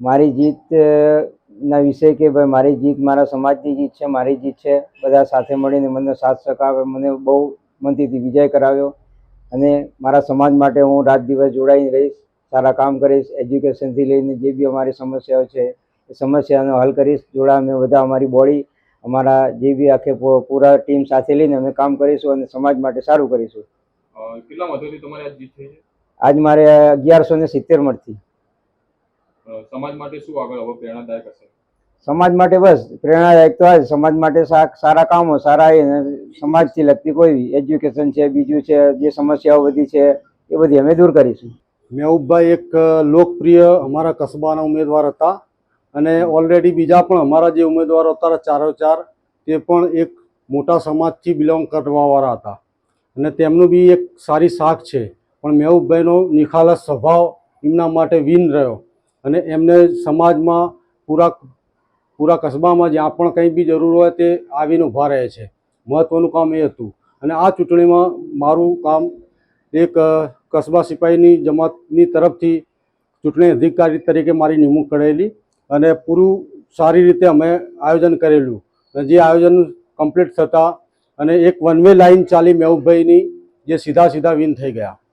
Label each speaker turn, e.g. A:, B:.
A: મારી જીત વિષય ના કે ભાઈ મારી જીત મારા સમાજની જીત છે મારી જીત છે બધા સાથે મળીને મને સાથ સહકાર મને બહુ મનથી વિજય કરાવ્યો. અને મારા સમાજ માટે હું રાત દિવસ જોડાઈને રહીશ સારા કામ કરીશ એજ્યુકેશનથી લઈને જે બી અમારી સમસ્યાઓ છે એ સમસ્યાનો હલ કરીશ. જોડા અમે બધા અમારી બોડી અમારા જે બી આખે પૂરા ટીમ સાથે લઈને અમે કામ કરીશું અને સમાજ માટે સારું કરીશું.
B: કેટલા મતોથી તમારી આ જીત થઈ છે?
A: આજ મારે અગિયારસો ને સિત્તેર મળતી
B: સમાજ માટે શું આગળ હવે પ્રેરણાદાયક હશે?
A: સમાજ માટે બસ પ્રેરણાદાયક તો આ સમાજ માટે સારા કામો સારા સમાજથી લગતી કોઈ એજ્યુકેશન છે બીજું છે જે સમસ્યાઓ બધી છે એ બધી અમે દૂર કરીશું.
C: મેહુબભાઈ એક લોકપ્રિય અમારા કસ્બાના ઉમેદવાર હતા અને ઓલરેડી બીજા પણ અમારા જે ઉમેદવારો હતા ચારો ચાર તે પણ એક મોટા સમાજથી બિલોંગ કરવાવાળા હતા. અને તેમનું બી એક સારી શાખ છે. પણ મેહુબભાઈનો નિખાલસ સ્વભાવ એમના માટે વિન રહ્યો. અને એમને સમાજમાં પૂરા પૂરા કસ્બામાં જ્યાં પણ કંઈ બી જરૂર હોય તે આવીને ઊભા રહે છે. મહત્ત્વનું કામ એ હતું. અને આ ચૂંટણીમાં મારું કામ એક કસ્બા સિપાહીની જમાતની તરફથી ચૂંટણી અધિકારી તરીકે મારી નિમણૂક કરેલી અને પૂરું સારી રીતે અમે આયોજન કરેલું. અને જે આયોજન કમ્પ્લીટ થતાં અને એક વન વે લાઈન ચાલી મેહુભાઈની જે સીધા સીધા વિન થઈ ગયા.